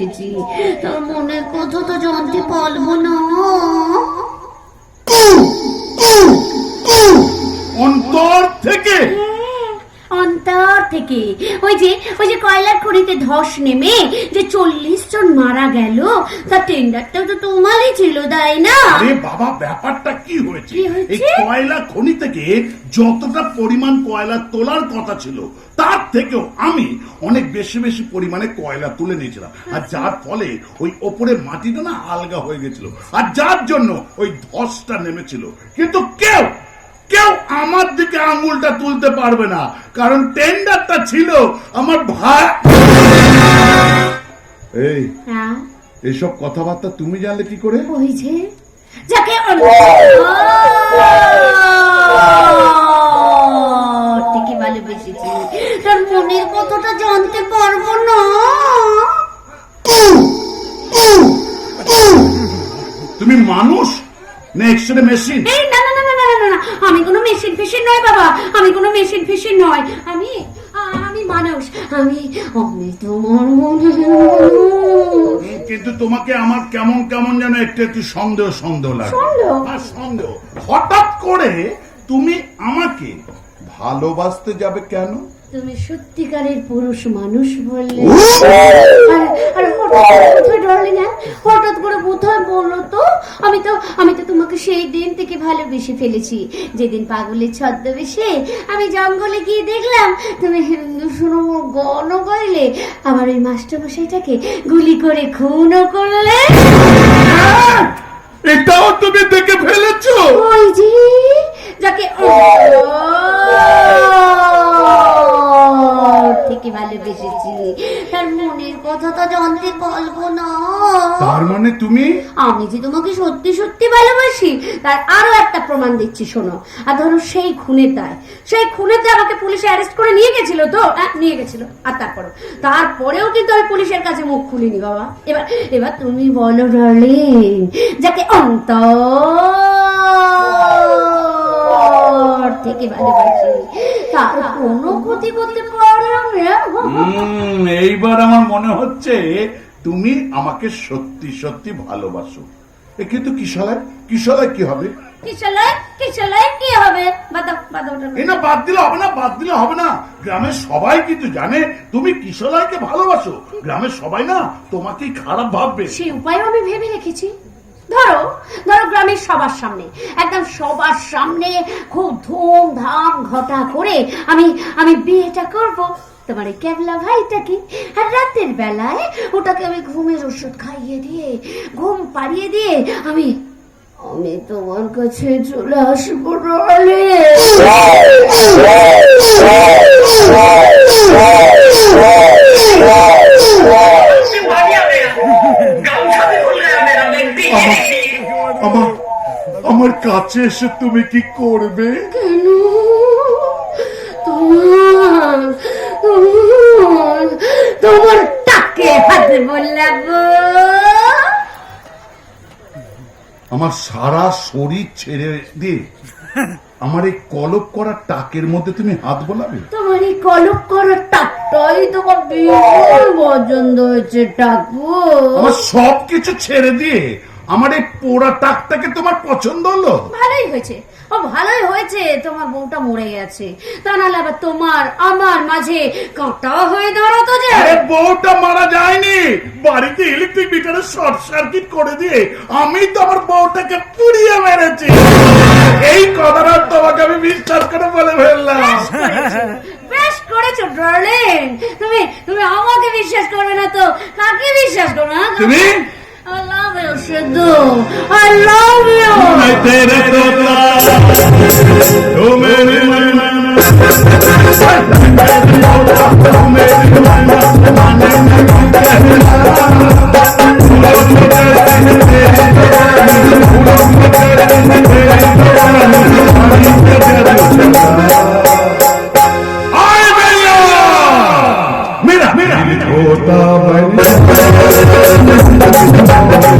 ভালোবেসেছি তোর মনের কথা তো জানতে পারব না থেকে ওই যে ওই যে কয়লার খনিতে ধস নেমে যে চল্লিশ জন মারা গেল তা টেন্ডারটাও তো তোমারই ছিল তাই না? আরে বাবা ব্যাপারটা কি হয়েছে? কি হয়েছে? এই কয়লা খনি থেকে যতটা পরিমাণ কয়লা তোলার কথা ছিল তার থেকেও আমি অনেক বেশি বেশি পরিমাণে কয়লা তুলে নিয়েছিলাম। আর যার ফলে ওই ওপরে মাটিটা না আলগা হয়ে গেছিল। আর যার জন্য ওই ধসটা নেমেছিল। কিন্তু কেউ কেউ আমার দিকে আঙুলটা তুলতে পারবে না। কারণ টেন্ডারটা ছিল আমার ভাই। এই হ্যাঁ। এসব কথাবার্তা তুমি জানলে কি করে? ওই যে যাকে থেকে ভালোবেসেছি তার মনের কথাটা জানতে পারব না। তুমি মানুষ? না এক্সরে মেশিন এই না আমি কোনো মেশিন ফেশিন নয় বাবা। আমি কোনো মেশিন ফেশিন নয়। আমি আমি মানুষ। আমি আমি তোমার মনে কিন্তু তোমাকে আমার কেমন কেমন যেন একটু একটু সন্দেহ সন্দেহ লাগে। সন্দেহ? সন্দেহ। হঠাৎ করে তুমি আমাকে ভালোবাসতে যাবে কেন? তুমি সত্যিকারের পুরুষ মানুষ বললে। হঠাৎ করে কোথায় বলল তো? আমি তো আমি তো তোমাকে সেই দিন থেকে ভালোবেসে ফেলেছি। যেদিন পাগলের ছদ্মবেশে আমি জঙ্গলে গিয়ে দেখলাম তুমি হিন্দু শুনো গণ করলে আমার ওই মাস্টারমশাইটাকে গুলি করে খুনও করলে। এটাও তুমি দেখে ফেলেছো? ওই যে যাকে ভালোবেসেছি তার মনের কথা তো জানতে পারব না। তার মানে তুমি? আমি যে তোমাকে সত্যি সত্যি ভালোবাসি তার আরও একটা প্রমাণ দিচ্ছি শোনো। আর ধরো সেই সেই খুনেতে আমাকে পুলিশে অ্যারেস্ট করে নিয়ে গেছিল তো? হ্যাঁ, নিয়ে গেছিল। আর তারপরে তারপরেও কিন্তু আমি পুলিশের কাছে মুখ খুলিনি বাবা। এবার এবার তুমি বলো ডার্লিং যাকে অন্তর থেকে ভালোবাসি তার কোনো ক্ষতি করতে না হুম, এইবার আমার মনে হচ্ছে তুমি আমাকে সত্যি সত্যি ভালোবাসো। এ কিন্তু কিশলায় কিশলায় কি হবে? কিশলায় কিশলায় কি হবে? না বাদ দিলে হবে না বাদ দিলে হবে না। গ্রামের সবাই কিন্তু জানে তুমি ভালোবাসো। গ্রামের সবাই না তোমাকেই খারাপ ভাববে। সেই উপায় আমি ভেবে রেখেছি। ধরো ধরো গ্রামের সবার সামনে। একদম সবার সামনে খুব ধুমধাম ঘটা করে আমি আমি বিয়েটা করব। তোমার এই ক্যাবলা ভাইটাকে। আর রাতের বেলায় ওটাকে আমি ঘুমের ওষুধ খাইয়ে দিয়ে ঘুম পাড়িয়ে দিয়ে আমি আমি তোমার কাছে চলে আসব রলে আমার কাছে এসে তুমি কি করবে? কেন? তোমার টাকে হাতে বললাবো আমার সারা শরীর ছেড়ে দিয়ে আমার এই কলক করা টাকের মধ্যে তুমি হাত বোলাবে? তোমার এই কলপ করা টাকটাই তোমার ভীষণ পছন্দ হয়েছে টাকু আমার সব কিছু ছেড়ে দিয়ে আমার এই পোড়া টাকটাকে তোমার পছন্দ হলো? ভালোই হয়েছে। ও ভালোই হয়েছে। তোমার বউটা মরে গেছে। তা নাহলে আবার তোমার আমার মাঝে কাঁটা হয়ে দাঁড়াতো যে। আরে বউটা মারা যায়নি। বাড়িতে ইলেকট্রিক মিটারে শর্ট সার্কিট করে দিয়ে আমি তো আমার বউটাকে পুড়িয়ে মেরেছি। এই কথাটা তোমাকে আমি বিশ্বাস করে বলে ফেললাম। বেশ করেছ। ডার্লিং তুমি তুমি আমাকে বিশ্বাস করবে না তো? কাকে বিশ্বাস করো না তুমি? I love you, Shadu. I love you. My baby.